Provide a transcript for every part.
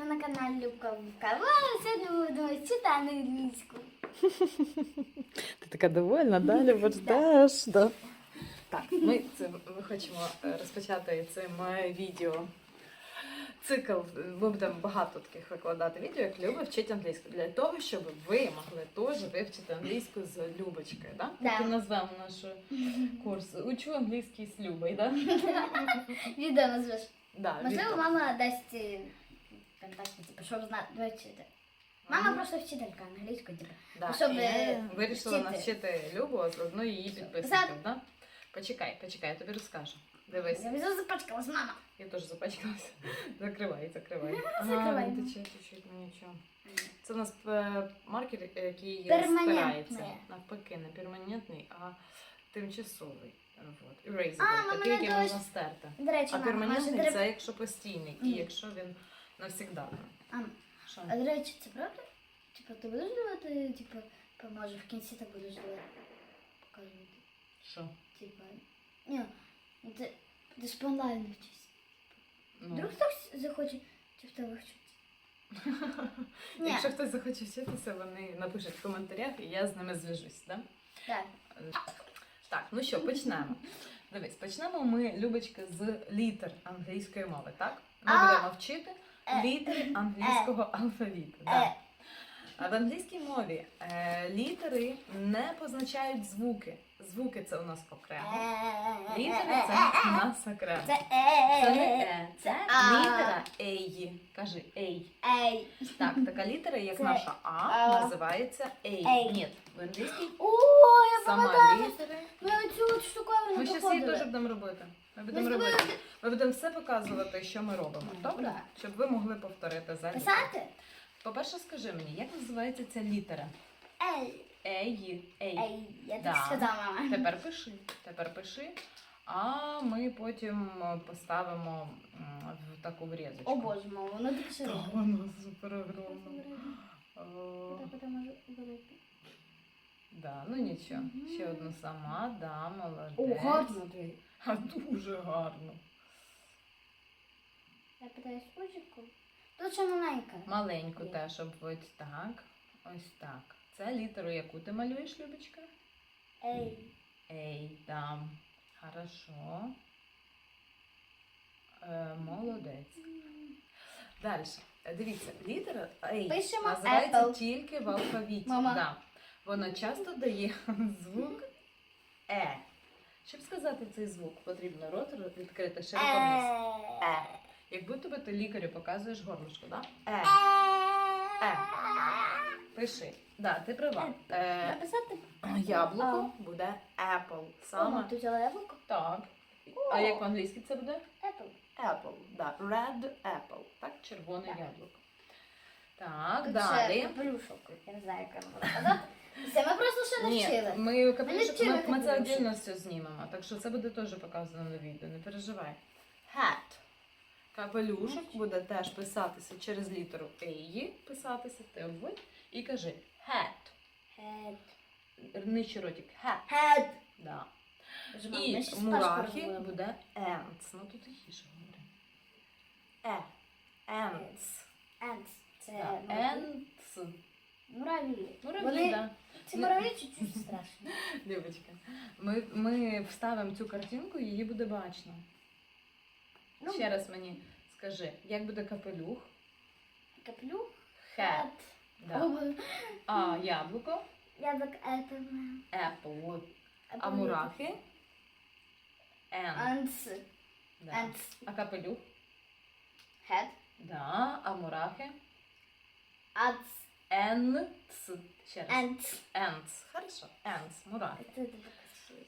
ви на каналі Любка Вовка. Сьогодні ми будемо вчити англійську. Ти така довольна, да, Люба, ждеш, да. Так, ми це ми хочемо е, розпочати цим е, відео. Цикл, ми будемо багато таких викладати відео, як Люба вчить англійську, для того, щоб ви могли теж вивчити англійську з Любочкою. Да? Да. Так і назвемо наш курс Учу англійський з Любою, да? Відео назвеш. Да, Можливо, відео. мама дасть е, контакти, типу, щоб знати вчити. Мама просто вчителька англійської, типу. Да. щоб, і е, вирішила вчити. навчити Любу, а заодно її підписників. Да? Почекай, почекай, я тобі розкажу. Дивись. Я вже запачкалась, мама. Я теж запачкалася. Закривай, закривай. Закривай. Ага, тече, тече, ну нічого. Це у нас е, маркер, який Перманентний. стирається. Навпаки, не перманентний, а тимчасовий. Вот. Erasable, А, такий, який можна стерти. До речі, А мама, перманентний це якщо постійний, і Мгм. якщо він навсігда. А, Що? а до речі, це правда? Типу, ти будеш давати, типу, поможе в кінці так будеш давати. Показувати. Що? Типа, ні, ну ти, ти ж по онлайну вчись. Ну. Вдруг хтось захоче чи в тебе вчитися? Ні, Якщо хтось захоче вчитися, вони напишуть в коментарях, і я з ними зв'яжусь. Да? так. Так, ну що, почнемо. Дивись, почнемо ми, Любочка, з літер англійської мови, так? Ми А. будемо вчити. Літери англійського алфавіту. Е. Да. В англійській мові е, літери не позначають звуки. Звуки це у нас окремо. Літери це у нас окремо. Це Це не е. е, це літера ей. Кажи ей. Ей. Так, така літера, як Це наша А, називається ей. Ні, в англійській О, я сама літера. Ми оцю штуковину Ми зараз її теж будемо робити. Ми будемо робити. Ми будемо все показувати, що ми робимо. Добре? Щоб ви могли повторити за. Писати? По-перше, скажи мені, як називається ця літера? Ей. Ей. Ей. Ей, я Да. так сказала. Тепер пиши. Тепер пиши. А ми потім поставимо в таку врізочку. О боже мой, воно так Та широко. воно супер. Так можу. Да, ну нічого. Ще одну сама, да, молодець. О, гарно ти. А дуже гарно. Я питаюсь учебку. Тут ще маленька. Маленьку Є. теж обводь так. Ось так. Це літеру, яку ти малюєш, Любочка? Ей. Ей, там. Хорошо. Е, молодець. Далі. Дивіться, літера Ей Пишемо називається Apple. тільки в алфавіті. Мама. Да. Вона часто дає звук Е. Щоб сказати цей звук, потрібно рот відкрити широко вниз. Е. Як будто би ти лікарю показуєш горлышко, да? Е. Е. Пиши. Да, ти права. Е, Написати? яблуко буде apple. Саме. Ти взяла яблуко? так. А як по-англійськи це буде? Apple. Apple. Да. Red apple. Так, червоне Так. яблуко. Так, Тут далі. ще капелюшок. Я не знаю, як воно сказати. Все, ми просто ще не Ні, вчили. ми капелюшок, вчили ми, ми це капелюшок. віддільно все знімемо, так що це буде теж показано на відео, не переживай. Hat. Капелюшок буде теж писатися через літеру A, писатися, ти обводь, і кажи hat. Head. Нижче ротик. Hat. Head. Да. І мурахи буде ants. Ну тут тихіше говори. Е. Ants. Ants. Це Да. мураві. Мураві. Да. Ці мураві чуть-чуть страшні. Любочка, ми, ми вставимо цю картинку, її буде бачно. Ну, Ще раз мені скажи, як буде капелюх? Каплю. Hat. Да. А яблуко, Я так это... apple. А мурахи? Ant. Ants. Да. Ants. А капелюх? Head. Да. А мурахи? Ants. Ants. Ще раз. Ants. Ants. Хорошо. Ants. Мурахи.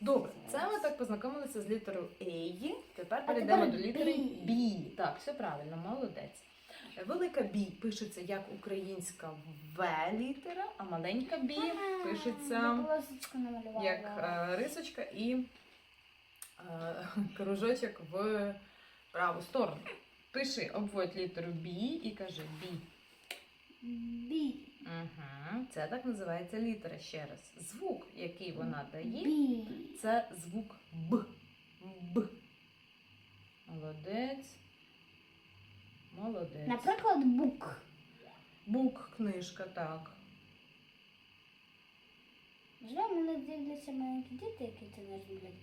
Добре, це ми так познайомилися з літерою A. Тепер перейдемо до літери B. B. Так, все правильно, молодець. Велика B пишеться як українська В літера, а маленька B Ага, пишеться як е, рисочка і е, кружочок в праву сторону. Пиши, обводь літеру B і кажи B. Бі. Угу. Це так називається літера ще раз. Звук, який вона дає, Бі. це звук Б. Б. Молодець. Молодець. Наприклад, бук. Бук, книжка, так. Можливо, мене дивляться маленькі діти, які це не роблять.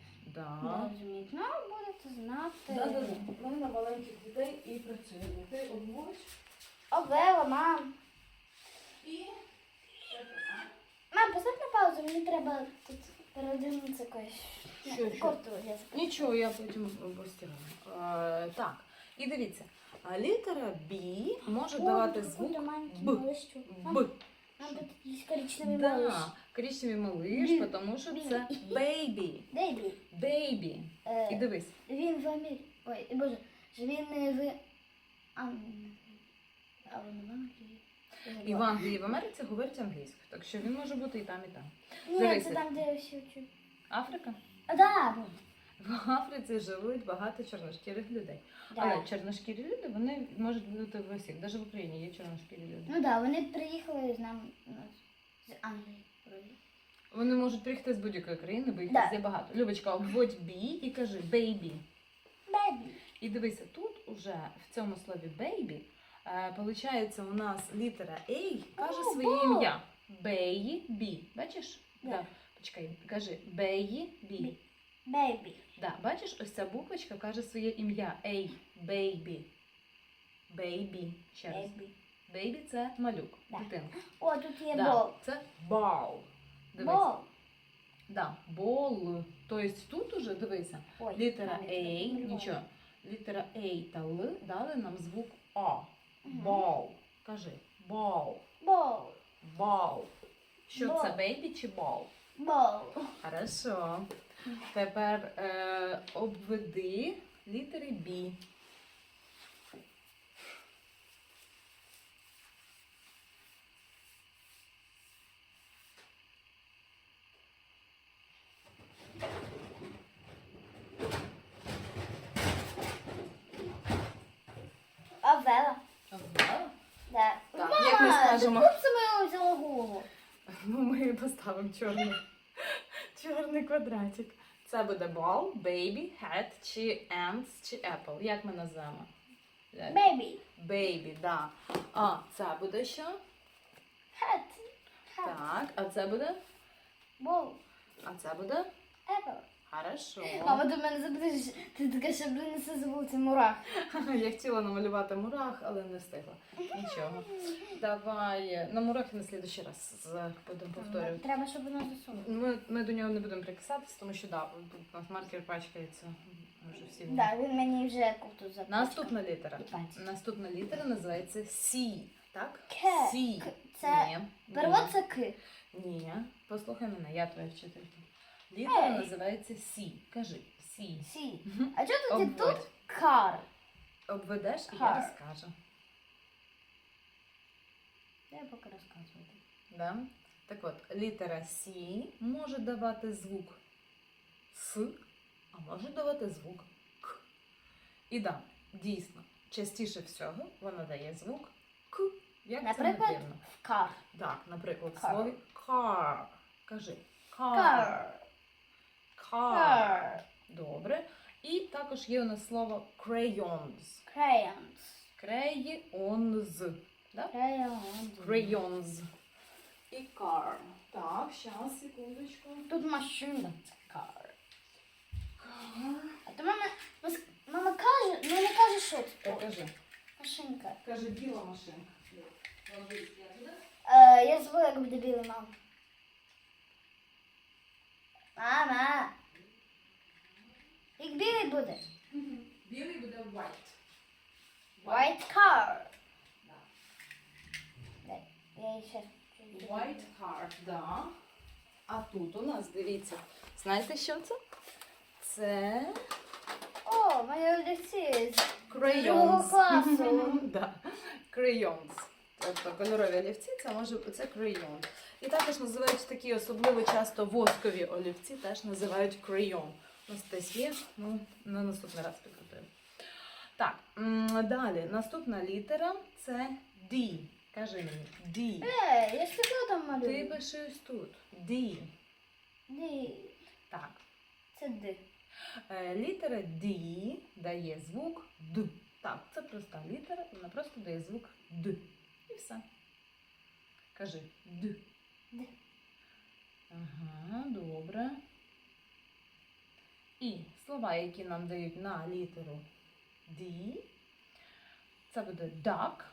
Не розуміють. Ну, будете знати. Да-да-да. Ми на маленьких дітей і працюємо. Ти обводь Овела, мам. І Мам, постав на паузу, мені треба тут якось. Що, що? Кофту Нічого, я потім. Е, так, і дивіться. А літера B може давати звук Б. Б. Мам, тут якийсь коричневий малыш. Да, коричневий малиш, Бі. тому що це бейбі. Бейбі. Бейбі. І Е, дивись. він в Америці. Ой, боже, ж він не в... А, а в Англії. І в Англії, і в Америці говорять англійською, так що він може бути і там, і там. Ні, Дивися. це там, де всі вчать. Африка? А, да. В Африці живуть багато чорношкірих людей. Да. Але чорношкірі люди вони можуть бути в усіх. Навіть в Україні є чорношкірі люди. Ну да, вони приїхали з нами ну, з Англії. вроді. Вони можуть приїхати з будь-якої країни, бо їх Да. везде багато. Любочка, обводь бі і кажи бейбі. Бейбі. І дивися, тут уже в цьому слові бейбі получається у нас літера A каже своє ім'я. Бейбі. Бачиш? Да. Да. Почекай, кажи бейбі. Бейбі. Да, бачиш, ось ця буквочка каже своє ім'я. Ей, бейбі. Бейбі. Ще раз. Бейбі. Бейбі це малюк, Да. дитинка. О, тут є Да, бол. Це бал. Дивись. Бол. Да, бол. Тобто тут уже дивися. Ой, Літера A, нічого. Літера A та Л дали нам звук А. Бал. Кажи. бау. Бол. Бал. Що Бал. це бейбі чи бау? Бол. Хорошо. Тепер е, обведи літери B. Овела. Обвела? Да. Так, Мама, як ми скажемо? Тут це ми взяла голову. Ну, ми поставимо чорний, чорний квадратик. Це буде ball, baby, head, чи ants чи apple. Як ми назвемо? Baby. Baby, да. А це буде що? Head. head. Так, а це буде? Ball. А це буде? Епл. Хорошо. Мама до мене запитаєш, ти така, щоб не це забув, мурах. Я хотіла намалювати мурах, але не встигла. Нічого. Давай. На мурах на слідущий раз будемо повторювати. Треба, щоб воно засунуло. Ми, ми до нього не будемо прикасатися, тому що да, у нас маркер пачкається. Вже всі Да, він мені вже кофту запачкав. Наступна літера. Наступна літера називається Сі. Так? К. Сі. Це Ні. перевод це К. Ні. Послухай мене, я твоя вчителька. Літера Ей. називається Сі. Кажи Сі. Сі. Мгм. А чого тоді тут Обводь. кар? Обведеш і я розкажу. Я поки розказувати. Да? Так от, літера Сі може давати звук С, а може давати звук К. І да, дійсно, частіше всього вона дає звук К. Як Наприклад, це не дивно? в кар. Так, наприклад, в Car. слові car. Кажи car. Кар. Car. Добре. І також є у нас слово crayons. Crayons. Crayons. Да? Crayons. Crayons. І car. Так, зараз, секундочку. Тут машина. Кар. А то мама, мама каже, ну не каже, що це. Так, кажи. Машинка. Каже, біла машинка. Я. Е, я забула, як буде біла мама. Мама. Білий буде? Білий буде white. White car. Да. Я ще. White car, да. А тут у нас, дивіться, знаєте, що це? Це О, мої олівці з crayons. другого класу. да. Crayons. Тобто кольорові олівці, це може це crayon. І також називають такі особливо часто воскові олівці, теж називають crayon. У нас десь є, ну на наступний раз підготуємо. Так, далі. Наступна літера це D. Кажи мені, D. Е, я стекло там Ти малюю. пиши ось тут. D. Ді. Так. Це Д. Е, Літера D дає звук Д. Так, це проста літера, вона просто дає звук Д. І все. Кажи Д. Д. Ага, добре. І слова, які нам дають на літеру D, це буде duck.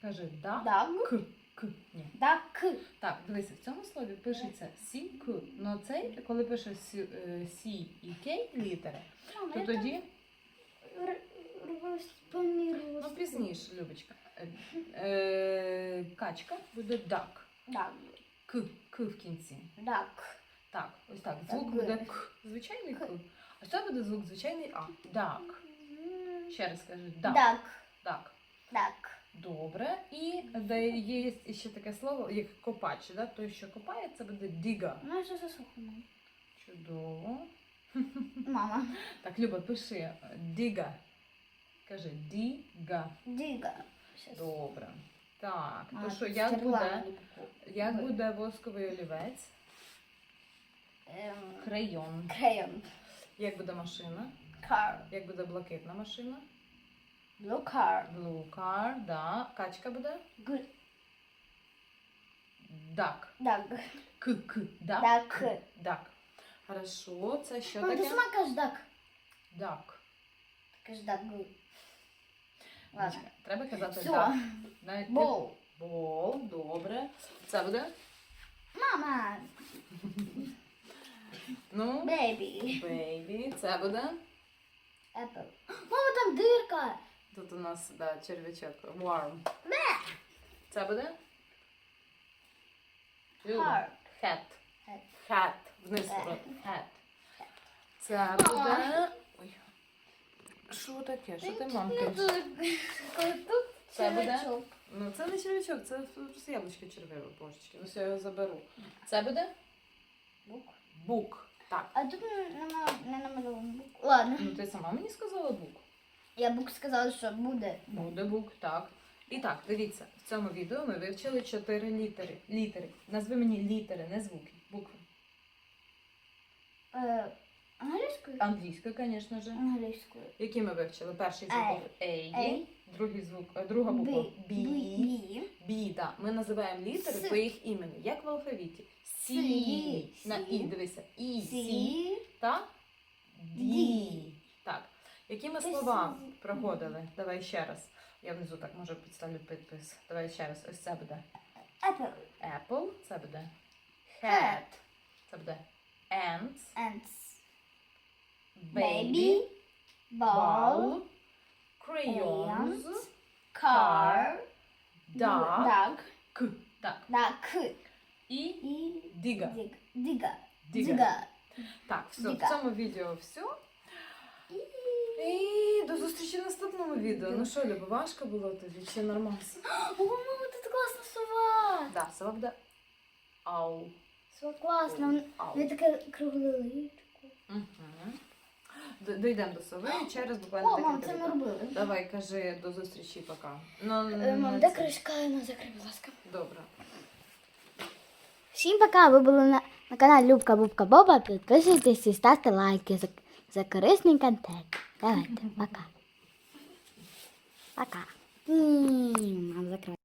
Кажи duck. Даг. К. Ні. Дак. Так, дивися, в цьому слові пишеться сі к. Ну цей, коли пише сі, е, і кей літери, Мама, то тоді, ну пізніше, Любочка. Е, е, качка буде duck. Даг. К, к в кінці. Дак. Так, ось так. Звук Так, буде е. к. Звичайний К. А це буде звук звичайний а. Duck. Ще раз кажи duck. Дак. Дак. Добре. І де є ще таке слово, як копач, да? той, що копає, це буде digger. Ну, що засухо, мам. Чудово. Мама. Так, Люба, пиши е, дига. Кажи дига. Дига. Добре. Так, А, то що, як буде, як буде восковий олівець? Ем, Крейон. Крейон. Як буде машина? Car. Як буде блакитна машина? Blue car. Blue car, да. Качка буде? Good. Duck. Даг. К, к, duck. Duck. Duck. Хорошо, це що Мам, ти таке? сама кажеш дак. Duck. Кажеш дак. Ладно. Треба казати Все. duck. Навіть Бол. Бол, добре. Це буде? Мама. Ну, Baby. Бейбі, це буде. Apple. Мама, там дирка. Тут у нас да, червячок. Warm. Це буде? Heart. Hat. Hat. Hat. Вниз Hat. Hat. Це буде. Ой. Що таке? Що ти мамкаєш? Тут Це буде? червячок. Ну це не червячок, це просто яблучко червиве, божечки. Ну все, я його заберу. Це буде? Бук. Бук. Так. А тут не, нема- не намальовано бук. Ладно. Ну ти сама мені сказала бук. Я бук сказала, що буде. Буде бук, так. І так, дивіться, в цьому відео ми вивчили чотири літери. Літери. Назви мені літери, не звуки. Букви. Е, англійською? Англійською, звісно ж. Англійською. Які ми вивчили? Перший звук Ей. A, Ей. Другий звук, е, друга буква Бі. B. Бі. B, так. Ми називаємо літери С. по їх імені, як в алфавіті. Сі. Сі. На І, дивися. І, Сі. Сі. Та Ді. Ді. Так. Які ми слова сі. проходили? Давай ще раз. Я внизу так може підставлю підпис. Давай ще раз. Ось це буде Apple. apple, це буде Hat. hat, це буде ants, Ants. baby, Baby. Ball. ball, crayons. Car. duck, Dog. к, так, Duck. і І дига. Диг. Дига. Так, все, в цьому відео все. І до зустрічі в наступному відео. Ну що, Люба, важко було тоді чи нормально? О, мама, тут класна сова. Так, сова буде ау. Сова класна. Ау. Таке кругле личко. Угу. Дійдемо до сови через буквально О, мам, декілька це ми робили. Давай, кажи до зустрічі, пока. Ну, Е, Мам, де це. кришка? Ну, закрий, будь ласка. Добре. Всім пока! Ви були на, на каналі Любка Бубка Боба. Підписуйтесь і ставте лайки за, за корисний контент. Давайте, пока. Пока. М, Мам, закрой.